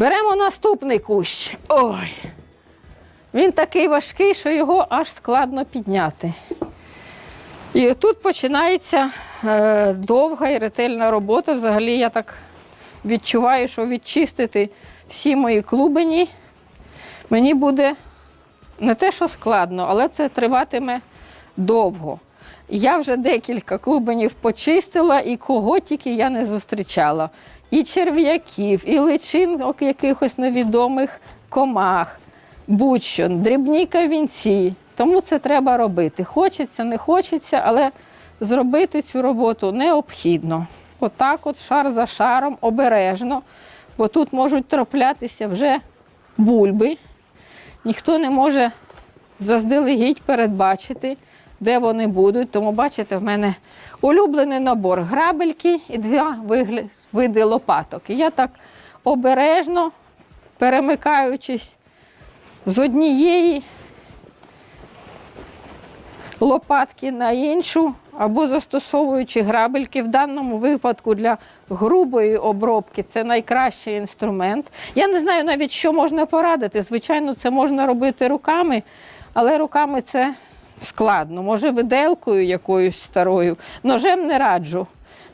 Беремо наступний кущ. Ой. Він такий важкий, що його аж складно підняти. І тут починається е, довга і ретельна робота. Взагалі я так відчуваю, що відчистити всі мої клубені мені буде не те, що складно, але це триватиме довго. Я вже декілька клубенів почистила і кого тільки я не зустрічала. І черв'яків, і личинок якихось невідомих комах, будь-що, дрібні камінці. Тому це треба робити. Хочеться, не хочеться, але зробити цю роботу необхідно. Отак, от шар за шаром, обережно, бо тут можуть траплятися вже бульби. Ніхто не може заздалегідь передбачити, де вони будуть. Тому, бачите, в мене улюблений набор грабельки і два види лопаток. І я так обережно, перемикаючись з однієї лопатки на іншу, або застосовуючи грабельки. В даному випадку для грубої обробки це найкращий інструмент. Я не знаю навіть, що можна порадити. Звичайно, це можна робити руками, але руками це складно. Може, виделкою якоюсь старою. Ножем не раджу,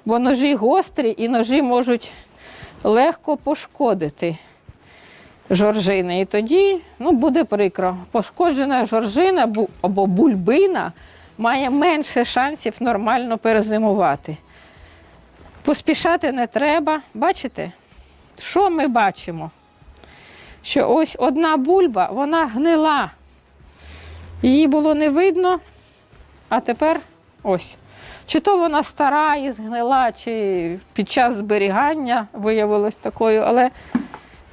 бо ножі гострі і ножі можуть легко пошкодити жоржини. І тоді ну, буде прикро. Пошкоджена жоржина або бульбина має менше шансів нормально перезимувати. Поспішати не треба. Бачите, що ми бачимо? Що ось одна бульба, вона гнила. Її було не видно, а тепер ось. Чи то вона стара і згнила, чи під час зберігання виявилось такою, але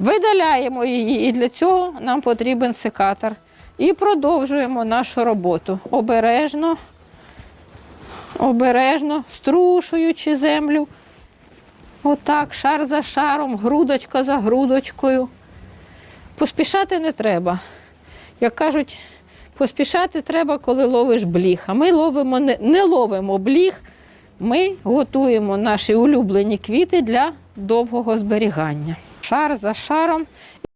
Видаляємо її, і для цього нам потрібен секатор. І продовжуємо нашу роботу. Обережно, обережно, струшуючи землю. Отак, шар за шаром, грудочка за грудочкою. Поспішати не треба. Як кажуть, поспішати треба, коли ловиш бліг. А ми ловимо, не, ловимо бліг, ми готуємо наші улюблені квіти для довгого зберігання. Шар за шаром